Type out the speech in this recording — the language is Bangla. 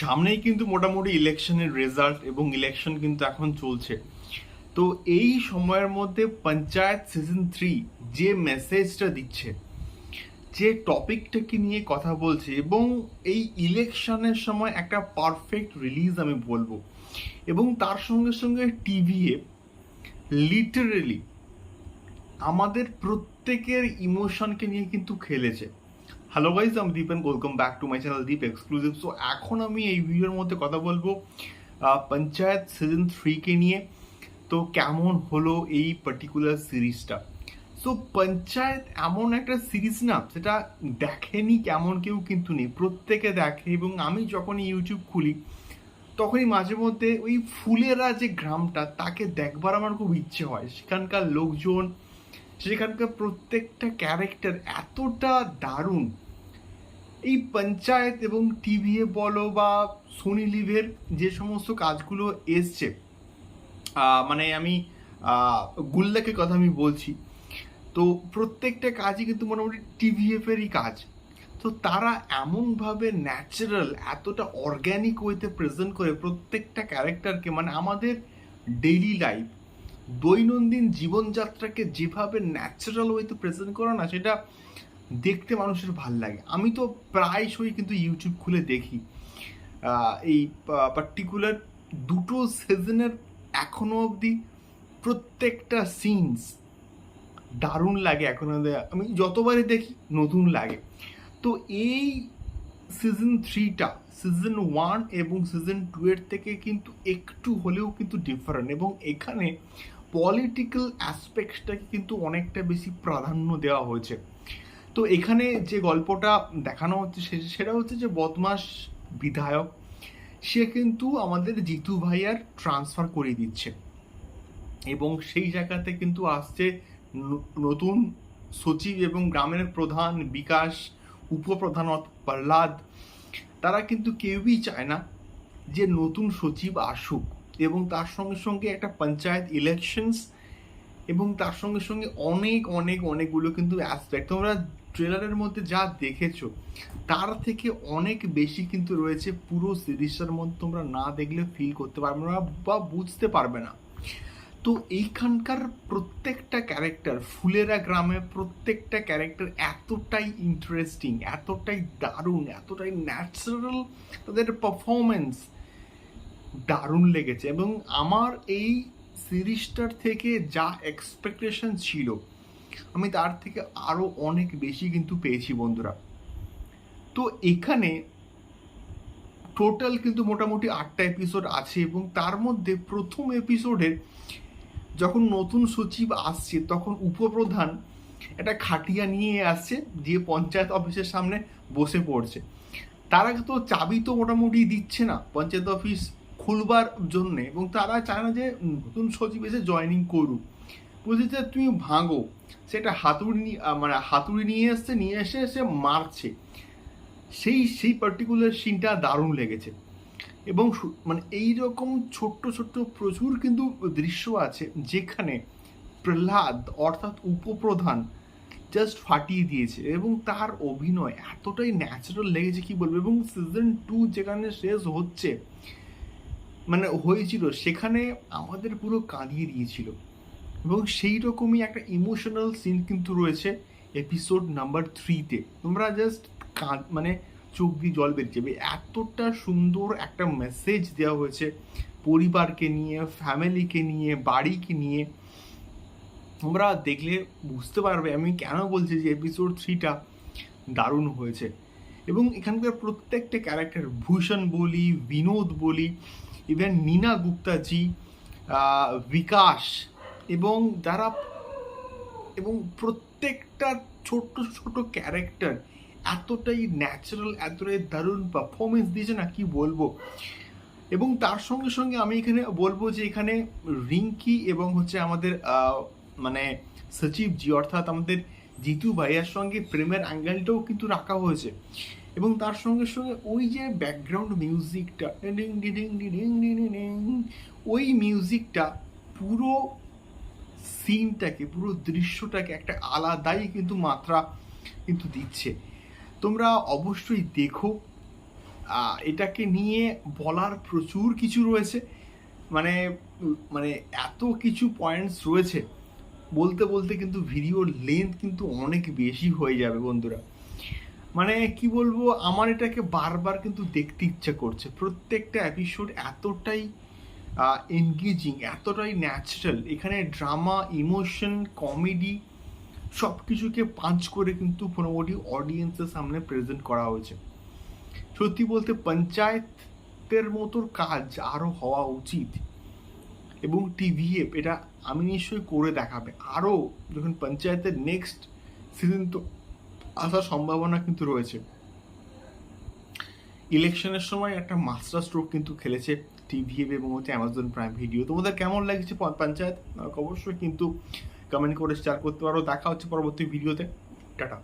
সামনেই কিন্তু মোটামুটি ইলেকশনের রেজাল্ট এবং ইলেকশন কিন্তু এখন চলছে। তো এই সময়ের মধ্যে পঞ্চায়েত সিজন থ্রি যে মেসেজটা দিচ্ছে, যে টপিকটাকে নিয়ে কথা বলছে এবং এই ইলেকশনের সময় একটা পারফেক্ট রিলিজ আমি বলব। এবং তার সঙ্গে সঙ্গে টিভিএ লিটারেলি আমাদের প্রত্যেকের ইমোশনকে নিয়ে কিন্তু খেলেছে। হ্যালো গাইজ আমি Deep and welcome back to my channel Deep exclusive so এখন আমি এই ভিডিওর মধ্যে কথা বলব পঞ্চায়েত সিজন থ্রিকে নিয়ে। তো কেমন হলো এই পার্টিকুলার সিরিজটা সো পঞ্চায়েত এমন একটা সিরিজ না, সেটা দেখেনি কেমন কেউ কিন্তু নেই। প্রত্যেকে দেখে এবং আমি যখন ইউটিউব খুলি, তখনই মাঝে মধ্যে ওই ফুলেরা যে গ্রামটা, তাকে দেখবার আমার খুব ইচ্ছে হয়। সেখানকার লোকজন, সেখানকার প্রত্যেকটা ক্যারেক্টার এতটা দারুণ। এই পঞ্চায়েত এবং টিভিএ বলো বা সোনি লিভের যে সমস্ত কাজগুলো এসছে মানে আমি গুল্লাকের কথা আমি বলছি, তো প্রত্যেকটা কাজই কিন্তু মোটামুটি টিভিএফ এরই কাজ। তো তারা এমনভাবে ন্যাচারাল এতটা অর্গ্যানিক ওয়েতে প্রেজেন্ট করে প্রত্যেকটা ক্যারেক্টারকে মানে আমাদের ডেইলি লাইফ দৈনন্দিন জীবনযাত্রাকে যেভাবে ন্যাচারাল ওয়েতে প্রেজেন্ট করে না সেটা দেখতে মানুষের ভালো লাগে। আমি তো প্রায়শই কিন্তু ইউটিউব খুলে দেখি। এই পার্টিকুলার দুটো সিজনের এখনও অবধি প্রত্যেকটা সিনস দারুণ লাগে এখন আমি যতবারই দেখি, নতুন লাগে। তো এই সিজন থ্রিটা সিজন ওয়ান এবং সিজন টু এর থেকে কিন্তু একটু হলেও কিন্তু ডিফারেন্ট এবং এখানে পলিটিক্যাল অ্যাসপেক্টসটাকে কিন্তু অনেকটা বেশি প্রাধান্য দেওয়া হয়েছে। তো এখানে যে গল্পটা দেখানো হচ্ছে সেটা হচ্ছে যে বদমাস বিধায়ক, সে কিন্তু আমাদের জিতু ভাইয়ার ট্রান্সফার করে দিচ্ছে। এবং সেই জায়গাতে কিন্তু আসছে নতুন সচিব এবং গ্রামের প্রধান বিকাশ, উপপ্রধান প্রহ্লাদ। তারা কিন্তু কেউই চায় না যে নতুন সচিব আসুক এবং তার সঙ্গে সঙ্গে একটা পঞ্চায়েত ইলেকশনস এবং তার সঙ্গে সঙ্গে অনেক অনেক, অনেকগুলো কিন্তু অ্যাসপেক্ট তোমরা ট্রেলারের মধ্যে যা দেখেছ, তার থেকে অনেক বেশি কিন্তু রয়েছে পুরো সিরিজটার মধ্যে তোমরা না দেখলে ফিল করতে পারবে না বা বুঝতে পারবে না। তো এইখানকার প্রত্যেকটা ক্যারেক্টার ফুলেরা গ্রামে প্রত্যেকটা ক্যারেক্টার এতটাই ইন্টারেস্টিং এতটাই দারুণ, এতটাই ন্যাচারাল তাদের পারফরমেন্স দারুণ লেগেছে। এবং আমার এই সিরিজটার থেকে যা এক্সপেকটেশন ছিল, আমি তার থেকে আরও অনেক বেশি কিন্তু পেয়েছি বন্ধুরা। তো এখানে টোটাল কিন্তু মোটামুটি আটটা এপিসোড আছে এবং তার মধ্যে প্রথম এপিসোডের যখন নতুন সচিব আসছে, তখন উপপ্রধান একটা খাটিয়া নিয়ে আসছে দিয়ে পঞ্চায়েত অফিসের সামনে বসে পড়ছে। তারা তো চাবি তো মোটামুটি দিচ্ছে না, পঞ্চায়েত অফিস খুলবার জন্যে এবং তারা চায় না যে নতুন সচিব এসে জয়েনিং করুক। বলছে যে তুমি ভাঙো। সেটা হাতুড়ি মানে হাতুড়ি নিয়ে এসছে, নিয়ে এসে সে মারছে। সেই সেই পার্টিকুলার সিনটা দারুণ লেগেছে। এবং মানে এই রকম ছোট্ট ছোট্ট প্রচুর কিন্তু দৃশ্য আছে যেখানে প্রহ্লাদ অর্থাৎ উপপ্রধান জাস্ট ফাটিয়ে দিয়েছে এবং তার অভিনয় এতটাই ন্যাচারাল লেগেছে, কি বলব? এবং সিজন টু যেখানে শেষ হচ্ছে মানে হয়েছিল, সেখানে আমাদের পুরো কাঁদিয়ে দিয়েছিল। এবং সেই রকমই একটা ইমোশনাল সিন কিন্তু রয়েছে এপিসোড নাম্বার থ্রিতে তোমরা জাস্ট মানে চোখ দিয়ে জল বেরিয়ে যাবে এতটা সুন্দর একটা মেসেজ দেওয়া হয়েছে পরিবারকে নিয়ে ফ্যামিলিকে নিয়ে, বাড়িকে নিয়ে। তোমরা দেখলে বুঝতে পারবে, আমি কেন বলছি যে এপিসোড থ্রিটা দারুণ হয়েছে। এবং এখানকার প্রত্যেকটা ক্যারেক্টার ভূষণ বলি, বিনোদ বলি ইভেন নীনা গুপ্তাজি বিকাশ এবং যারা এবং প্রত্যেকটা ছোট্ট ছোট ক্যারেক্টার এতটাই ন্যাচারাল এতটাই দারুণ পারফরমেন্স দিয়েছে না কি বলব? এবং তার সঙ্গে সঙ্গে আমি এখানে বলব যে এখানে রিঙ্কি এবং হচ্ছে আমাদের মানে সচিবজি অর্থাৎ আমাদের জিতু ভাইয়ার সঙ্গে প্রেমের অ্যাঙ্গেলটাও কিন্তু রাখা হয়েছে। এবং তার সঙ্গে সঙ্গে ওই যে ব্যাকগ্রাউন্ড মিউজিকটা ওই মিউজিকটা পুরো সিনটাকে পুরো দৃশ্যটাকে একটা আলাদাই কিন্তু মাত্রা কিন্তু দিচ্ছে। তোমরা অবশ্যই দেখো। এটাকে নিয়ে বলার প্রচুর কিছু রয়েছে। মানে মানে এত কিছু পয়েন্টস রয়েছে। বলতে বলতে কিন্তু ভিডিওর লেন্থ কিন্তু অনেক বেশি হয়ে যাবে বন্ধুরা। মানে কি বলব, আমার এটাকে বারবার কিন্তু দেখতে ইচ্ছা করছে। প্রত্যেকটা এপিসোড এতটাই এনগেজিং এতটাই ন্যাচারাল এখানে ড্রামা ইমোশন কমেডি সব কিছুকে পাঞ্চ করে কিন্তু মোটামুটি অডিয়েন্সের সামনে প্রেজেন্ট করা হয়েছে। সত্যি বলতে পঞ্চায়েতের মতো কাজ আরও হওয়া উচিত। এবং টিভিএফ এটা আমি নিশ্চয়ই করে দেখাবে। আরও যখন পঞ্চায়েতের নেক্সট সিজন তো আসার সম্ভাবনা কিন্তু রয়েছে। ইলেকশনের সময় একটা মাস্টার স্ট্রোক কিন্তু খেলেছে টিভিএফ এবং হচ্ছে অ্যামাজন প্রাইম ভিডিও। তোমাদের কেমন লাগছে পঞ্চায়েত? অবশ্যই কিন্তু কমেন্ট করে শেয়ার করতে পারো। দেখা হচ্ছে পরবর্তী ভিডিওতে। টাটা।